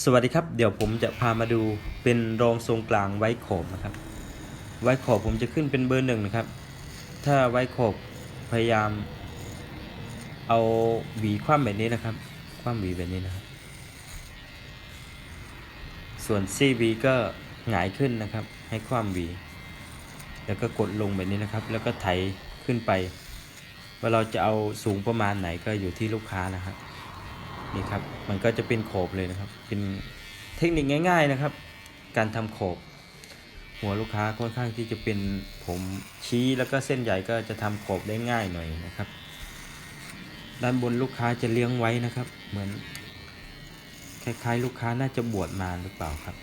สวัสดีครับ เดี๋ยวผมจะพามาดูเป็นรองทรงกลางไว้ขอบนะครับ ไว้ขอบผมจะขึ้นเป็นเบอร์หนึ่งนะครับ ถ้าไว้ขอบพยายาม เอาหวีคว่ำแบบนี้นะครับ คว่ำหวีแบบนี้นะครับ ส่วน CV ก็หงายขึ้นนะครับ ให้คว่ำหวี แล้วก็กดลงแบบนี้นะครับ แล้วก็ไถขึ้นไป ว่าเราจะเอาสูงประมาณไหนก็อยู่ที่ลูกค้านะครับ นี่ครับ มันก็จะเป็นโขบเลยนะครับ เป็นเทคนิคง่าย ๆนะครับ การทำโขบ หัวลูกค้าค่อนข้างที่จะเป็นผมชี้แล้วก็เส้นใหญ่ก็จะทำโขบได้ง่ายหน่อยนะครับ ด้านบนลูกค้าจะเลี้ยงไว้นะครับ เหมือนคล้ายๆ ลูกค้าน่าจะบวชมาหรือเปล่าครับ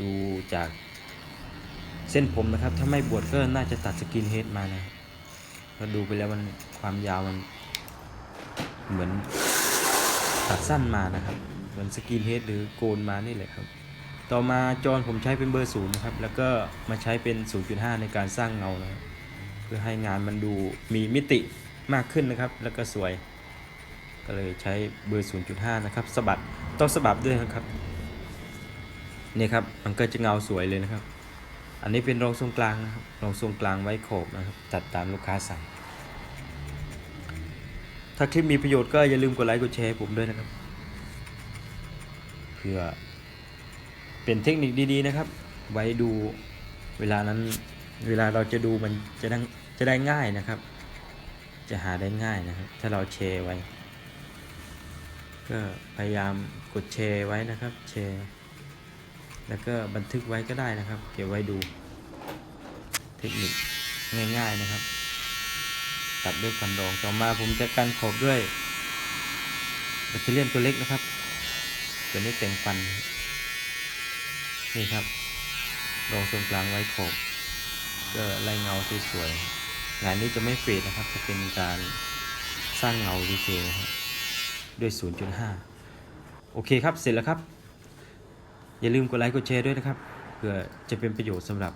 ดูจากเส้นผมนะครับ ถ้าไม่บวชก็น่าจะตัดสกินเฮดมานะก็ดูไปแล้วมันความยาวมันเหมือน ตัดสั้นมานะครับเหมือนสกินเฮดหรือโกนมานี่แหละครับ ต่อมาจอนผมใช้เป็นเบอร์ศูนย์นะครับแล้วก็มาใช้เป็น 0.5 ในการสร้างเงานะครับเพื่อให้งานมันดูมีมิติมากขึ้นนะครับ แล้วก็สวย ก็เลยใช้เบอร์ 0.5 นะครับสะบัดต้องสะบัดด้วยนะครับนี่ครับมันก็จะเงาสวยเลยนะครับ อันนี้เป็นรองทรงกลางนะครับรองทรงกลางไว้โขบนะครับ ตัดตามลูกค้าสั่ง ถ้าคลิปมีประโยชน์ก็อย่าลืมกดไลค์กดแชร์ให้ผมด้วยนะครับ เพื่อเป็นเทคนิคดีๆนะครับ ไว้ดูเวลานั้น เวลาเราจะดูมันจะได้จะได้ง่ายนะครับ จะหาได้ง่ายนะครับ ถ้าเราแชร์ไว้ ก็พยายามกดแชร์ไว้นะครับ แชร์ แล้วก็บันทึกไว้ก็ได้นะครับ เก็บไว้ดู เทคนิคง่าย ๆนะครับ ตัดด้วยฟันรองต่อมาผมจะกันขอบด้วยแบตเตอรี่ยตัวเล็กนะครับ ตัวนี้แต่งฟัน นี่ครับรองทรงกลางไว้ขอบก็ไล่เงาสวยๆงานนี้จะไม่เฟดนะครับ จะเป็นการสร้างเงาดีเทลด้วย 0.5 โอเคครับเสร็จแล้วครับ อย่าลืมกดไลค์กดแชร์ด้วยนะครับเพื่อจะเป็นประโยชน์สำหรับ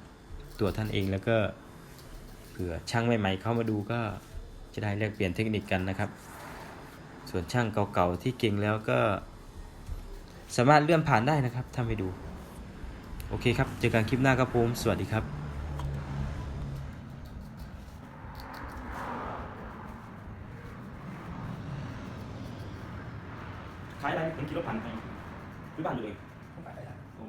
ตัวท่านเองแล้วก็เผื่อช่างใหม่ๆเข้ามาดูก็ จะได้แลกเปลี่ยนเทคนิคกันนะครับ ส่วนช่างเก่าๆที่เก่งแล้วก็ สามารถเลื่อนผ่านได้นะครับถ้าไม่ดู โอเคครับ เจอกันคลิปหน้าครับผมสวัสดีครับขายอะไรเป็นกิโลพันไปหรือบ้านอยู่เองผมไปได้ผม